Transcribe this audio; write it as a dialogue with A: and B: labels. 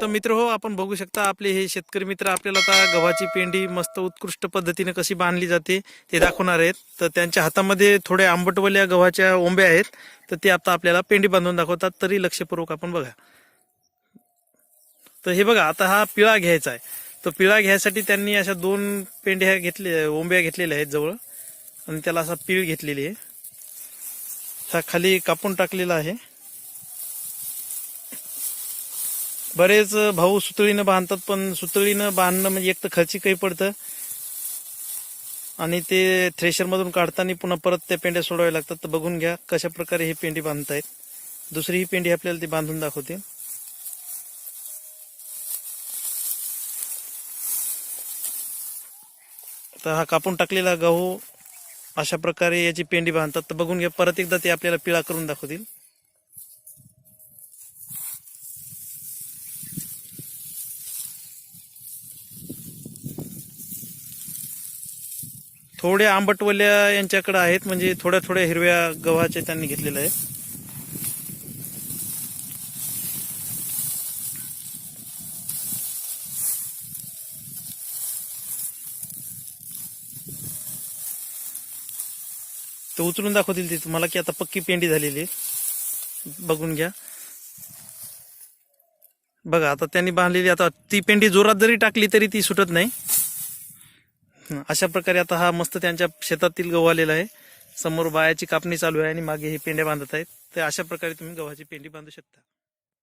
A: तर मित्र हो आपण बघू शकता आपले हे शेतकरी मित्र आपल्याला आता गव्हाची पेंडी मस्त उत्कृष्ट पद्धतीने कशी बांधली जाते ते दाखवणार आहेत. तर त्यांच्या हातामध्ये थोडे आंबटवल्या गव्हाच्या ओंब्या आहेत. तर ते आता आपल्याला पेंडी बांधून दाखवतात. तरी लक्षपूर्वक आपण बघा. तर हे बघा आता हा पिळा घ्यायचा आहे. तर पिळा घ्यायसाठी त्यांनी अशा दोन पेंड्या घेतले ओंब्या घेतलेल्या आहेत जवळ. आणि त्याला असा पिळ घेतलेली आहे. हा खाली कापून टाकलेला आहे. बरेच भाऊ सुतळीनं बांधतात पण सुतळीनं बांधणं म्हणजे एक तर खर्ची काही पडतं. आणि ते थ्रेशरमधून काढताना पुन्हा परत त्या पेंड्या सोडवाव्या लागतात. तर बघून घ्या कशा प्रकारे ही पेंडी बांधतायत. दुसरी ही पेंडी आपल्याला ती बांधून दाखवते. तर हा कापून टाकलेला गहू अशा प्रकारे याची पेंडी बांधतात. तर बघून घ्या परत एकदा ते आपल्याला पिळा करून दाखवतील. थोड्या आंबटवल्या यांच्याकडे आहेत म्हणजे थोड्या थोड्या हिरव्या गव्हाच्या त्यांनी घेतलेल्या आहेत. तर उचलून दाखवतील ते तुम्हाला की आता पक्की पेंडी झालेली आहे. बघून घ्या. बघा आता त्यांनी बांधलेली आता ती पेंडी जोरात जरी टाकली तरी ती सुटत नाही. अशा प्रकारे आता हा मस्त त्यांच्या शेतातील गहू आलेला आहे. समोर बायाची कापणी चालू आहे आणि मागे हे पेंड्या बांधत आहेत. तर अशा प्रकारे तुम्ही गव्हाची पेंडी बांधू शकता.